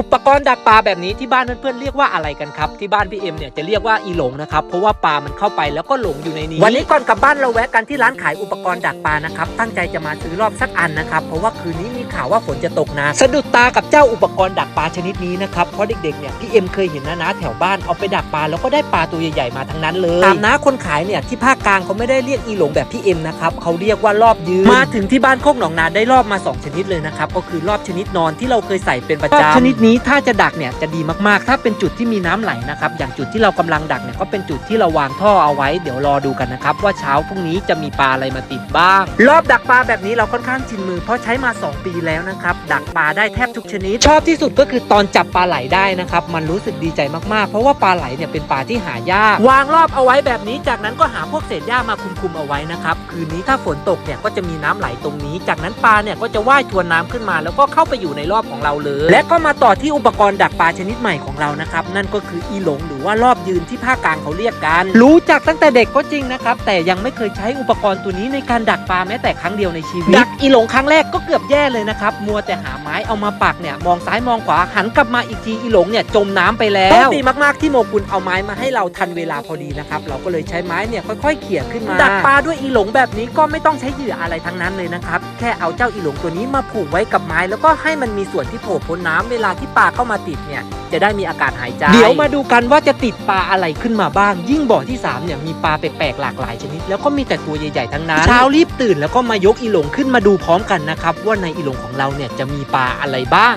อุปกรณ์ดักปลาแบบนี้ที่บ้านเพื่อนๆเรียกว่าอะไรกันครับ ที่บ้านพี่เอ็มเนี่ยจะเรียกว่าอีหลงนะครับ เพราะว่าปลามันเข้าไปแล้วก็หลงอยู่ในนี้ วันนี้ก่อนกลับบ้านเราแวะกันที่ร้านขายอุปกรณ์ดักปลานะครับ ตั้งใจจะมาซื้อรอบสักอันนะครับ เพราะว่าคืนนี้มีข่าวว่าฝนจะตกนะสะดุดตากับเจ้าอุปกรณ์ดักปลาชนิดนี้นะครับ เพราะเด็กๆเนี่ยพี่เอ็มเคยเห็นนะนะแถวบ้านเอาไปดักปลาแล้วก็ได้ปลาตัวใหญ่ๆมาทั้งนั้นเลยตามนะคนขายเนี่ยที่ภาคกลางเขาไม่ได้เรียกอีหลงแบบพี่เอ็มนะครับเขาเรียกว่ารอบยืนมาถึงที่บ้านโคกหนองนาได้รอบมา 2 ชนิดเลยนะครับก็คือรอบชนิดนอนที่เราเคยใส่เป็นประจำชนิดนี้ี้ถ้าจะดักเนี่ยจะดีมากๆ ถ้าเป็นจุดที่มีน้ำไหลนะครับอย่างจุดที่เรากำลังดักเนี่ยก็เป็นจุดที่เราวางท่อเอาไว้ เดี๋ยวรอดูกันนะครับว่าเช้าพรุ่งนี้จะมีปลาอะไรมาติดบ้าง รอบดักปลาแบบนี้เราค่อนข้างชินมือ เพราะใช้มา 2 ปีแล้วนะครับดักปลาได้แทบทุกชนิด ชอบที่สุดก็คือตอนจับปลาไหลได้นะครับมันรู้สึกดีใจมากๆ เพราะว่าปลาไหลเนี่ยเป็นปลาที่หายาก วางรอบเอาไว้แบบนี้ จากนั้นก็หาพวกเศษหญ้ามาคุมๆเอาไว้นะครับคืนนี้ถ้าฝนตกเนี่ยก็จะมีน้ำไหลตรงนี้ จากนั้นปลาเนี่ยก็จะว่ายทวนน้ำขึ้นมา แล้วก็เข้าไปอยู่ในรอบของเราเลย และก็มาต่ออที่อุปกรณ์ดักปลาชนิดใหม่ของเรานะครับ นั่นก็คืออีหลงหรือว่ารอบยืนที่ภาคกลางเขาเรียกกัน รู้จักตั้งแต่เด็กก็จริงนะครับ แต่ยังไม่เคยใช้อุปกรณ์ตัวนี้ในการดักปลาแม้แต่ครั้งเดียวในชีวิตดักอีหลงครั้งแรกก็เกือบแย่เลยนะครับมัวแต่หาไม้เอามาปักเนี่ยมองซ้ายมองขวาหันกลับมาอีกทีอีหลงเนี่ยจมน้ำไปแล้วโชคดีมากๆที่โมกุลเอาไม้มาให้เราทันเวลาพอดีนะครับเราก็เลยใช้ไม้เนี่ยค่อยๆเขี่ยขึ้นมาดักปลาด้วยอีหลงแบบนี้ก็ไม่ต้องใช้เหยื่ออะไรทั้งนั้นเลยนะครับแค่เอาเจ้าอีหลงตัวนี้มาผูกไว้กับไม้แล้วก็ให้มันมีส่วนที่โผล่พ้นน้ำเวลาที่ปลาเข้ามาติดเนี่ยจะได้มีอากาศหายใจ เดี๋ยวมาดูกันว่าจะติดปลาอะไรขึ้นมาบ้าง ยิ่งบ่อที่3เนี่ยมีปลาแปลกๆหลากหลายชนิด แล้วก็มีแต่ตัวใหญ่ๆทั้งนั้นเช้ารีบตื่นแล้วก็มายกอีหลงขึ้นมาดูพร้อมกันนะครับว่าในอีหลงของเราเนี่ยจะมีปลาอะไรบ้าง